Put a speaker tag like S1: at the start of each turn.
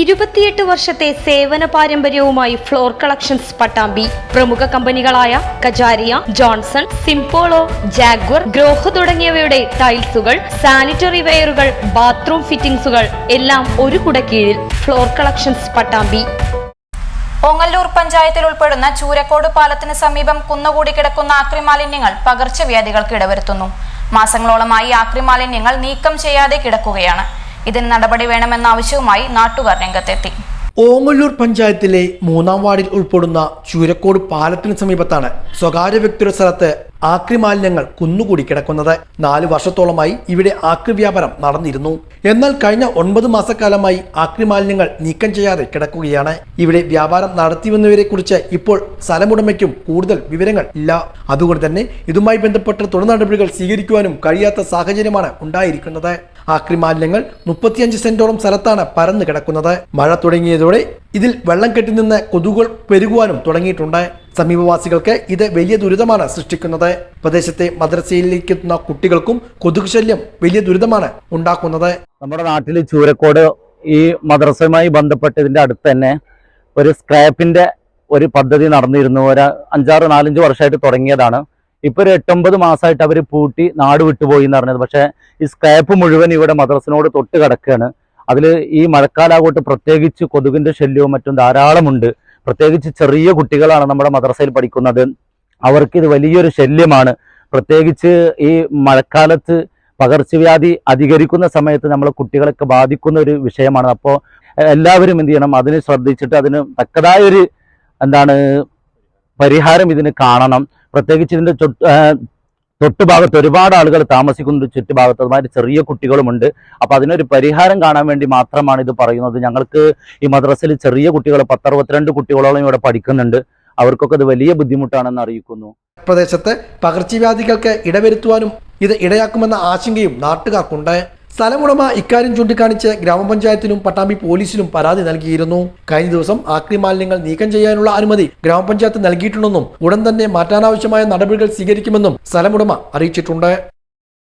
S1: ഇരുപത്തിയെട്ട് വർഷത്തെ സേവന പാരമ്പര്യവുമായി ഫ്ലോർ കളക്ഷൻസ് പട്ടാമ്പി. പ്രമുഖ കമ്പനികളായ Kajaria Johnson Simpolo Jaguar Grohe തുടങ്ങിയവയുടെ ടൈൽസുകൾ സാനിറ്ററി വെയറുകൾ ബാത്റൂം ഫിറ്റിംഗ്സുകൾ എല്ലാം ഒരു കുടക്കീഴിൽ ഫ്ലോർ കളക്ഷൻസ് പട്ടാമ്പി.
S2: ഒങ്ങല്ലൂർ പഞ്ചായത്തിൽ ഉൾപ്പെടുന്ന ചൂരക്കോട് പാലത്തിന് സമീപം കുന്നുകൂടി കിടക്കുന്ന ആക്രിമാലിന്യങ്ങൾ പകർച്ചവ്യാധികൾക്ക് ഇടവരുത്തുന്നു. മാസങ്ങളോളമായി ആക്രിമാലിന്യങ്ങൾ നീക്കം ചെയ്യാതെ കിടക്കുകയാണ്. ഇതിന് നടപടി വേണമെന്ന ആവശ്യവുമായി നാട്ടുകാർ രംഗത്തെത്തി.
S3: ഓങ്ങല്ലൂർ പഞ്ചായത്തിലെ മൂന്നാം വാർഡിൽ ഉൾപ്പെടുന്ന ചൂരക്കോട് പാലത്തിന് സമീപത്താണ് സ്വകാര്യ വ്യക്തിയുടെ സ്ഥലത്ത് ആക്രി മാലിന്യങ്ങൾ കുന്നുകൂടി കിടക്കുന്നത്. നാല് വർഷത്തോളമായി ഇവിടെ ആക്രി വ്യാപാരം നടന്നിരുന്നു. എന്നാൽ കഴിഞ്ഞ ഒൻപത് മാസക്കാലമായി ആക്രിമാലിന്യങ്ങൾ നീക്കം ചെയ്യാതെ കിടക്കുകയാണ്. ഇവിടെ വ്യാപാരം നടത്തിവന്നവരെ കുറിച്ച് ഇപ്പോൾ സ്ഥലമുടമയ്ക്കും കൂടുതൽ വിവരങ്ങൾ ഇല്ല. അതുകൊണ്ട് തന്നെ ഇതുമായി ബന്ധപ്പെട്ട് തുടർ നടപടികൾ സ്വീകരിക്കുവാനും കഴിയാത്ത സാഹചര്യമാണ് ഉണ്ടായിരിക്കുന്നത്. ആക്രിമാലിന്യങ്ങൾ മുപ്പത്തിയഞ്ച് സെന്റോളം സ്ഥലത്താണ് പരന്നു കിടക്കുന്നത് മഴ തുടങ്ങിയതോടെ ഇതിൽ വെള്ളം കെട്ടിനിന്ന് കൊതുകുകൾ പെരുകുവാനും തുടങ്ങിയിട്ടുണ്ട്. സമീപവാസികൾക്ക് ഇത് വലിയ ദുരിതമാണ് സൃഷ്ടിക്കുന്നത്. പ്രദേശത്തെ മദ്രസയിലേക്ക് എത്തുന്ന കുട്ടികൾക്കും കൊതുക് ശല്യം വലിയ ദുരിതമാണ് ഉണ്ടാക്കുന്നത്.
S4: നമ്മുടെ നാട്ടിൽ ചൂരക്കോട് ഈ മദ്രസയുമായി ബന്ധപ്പെട്ട് ഇതിന്റെ അടുത്ത് തന്നെ ഒരു സ്ക്രാപ്പിന്റെ ഒരു പദ്ധതി നടന്നിരുന്നു. ഒരു അഞ്ചാറ് നാലഞ്ച് വർഷമായിട്ട് തുടങ്ങിയതാണ്. ഇപ്പൊ ഒരു എട്ടൊമ്പത് മാസമായിട്ട് അവർ പൂട്ടി നാട് വിട്ടുപോയി എന്ന് പറഞ്ഞത്. പക്ഷേ ഈ സ്ക്രാപ്പ് മുഴുവൻ ഇവിടെ മദ്രസിനോട് തൊട്ട് കിടക്കുകയാണ്. അതിൽ ഈ മഴക്കാലാകോട്ട് പ്രത്യേകിച്ച് കൊതുകിന്റെ ശല്യവും മറ്റും ധാരാളമുണ്ട്. പ്രത്യേകിച്ച് ചെറിയ കുട്ടികളാണ് നമ്മുടെ മദ്രസയിൽ പഠിക്കുന്നത്. അവർക്ക് ഇത് വലിയൊരു ശല്യമാണ്. പ്രത്യേകിച്ച് ഈ മഴക്കാലത്ത് പകർച്ചവ്യാധി അധികരിക്കുന്ന സമയത്ത് നമ്മൾ കുട്ടികളൊക്കെ ബാധിക്കുന്ന ഒരു വിഷയമാണ്. അപ്പോൾ എല്ലാവരും എന്ത് ചെയ്യണം? അതിന് ശ്രദ്ധിച്ചിട്ട് അതിന് തക്കതായ ഒരു എന്താണ് പരിഹാരം ഇതിന് കാണണം. പ്രത്യേകിച്ച് ആ, തൊട്ടുഭാഗത്ത് ഒരുപാട് ആളുകൾ താമസിക്കുന്നുണ്ട്. ചുറ്റുഭാഗത്ത് അതുമാതിരി ചെറിയ കുട്ടികളുമുണ്ട്. അപ്പൊ അതിനൊരു പരിഹാരം കാണാൻ വേണ്ടി മാത്രമാണ് ഇത് പറയുന്നത്. ഞങ്ങൾക്ക് ഈ മദ്രസയിൽ ചെറിയ കുട്ടികൾ പത്തറുപത്തിരണ്ട് കുട്ടികളോളം ഇവിടെ പഠിക്കുന്നുണ്ട്. അവർക്കൊക്കെ അത് വലിയ ബുദ്ധിമുട്ടാണെന്ന് അറിയിക്കുന്നു.
S3: പ്രദേശത്ത് പകർച്ചവ്യാധികൾക്ക് ഇടവരുത്തുവാനും ഇത് ഇടയാക്കുമെന്ന ആശങ്കയും നാട്ടുകാർക്കുണ്ട്. സ്ഥലമുടമ ഇക്കാര്യം ചൂണ്ടിക്കാണിച്ച് ഗ്രാമപഞ്ചായത്തിനും പട്ടാമ്പി പോലീസിലും പരാതി നൽകിയിരുന്നു. കഴിഞ്ഞ ദിവസം ആക്രി മാലിന്യങ്ങൾ നീക്കം ചെയ്യാനുള്ള അനുമതി ഗ്രാമപഞ്ചായത്ത് നൽകിയിട്ടുണ്ടെന്നും ഉടൻ തന്നെ മാറ്റാനാവശ്യമായ നടപടികൾ സ്വീകരിക്കുമെന്നും സ്ഥലമുടമ അറിയിച്ചിട്ടുണ്ട്.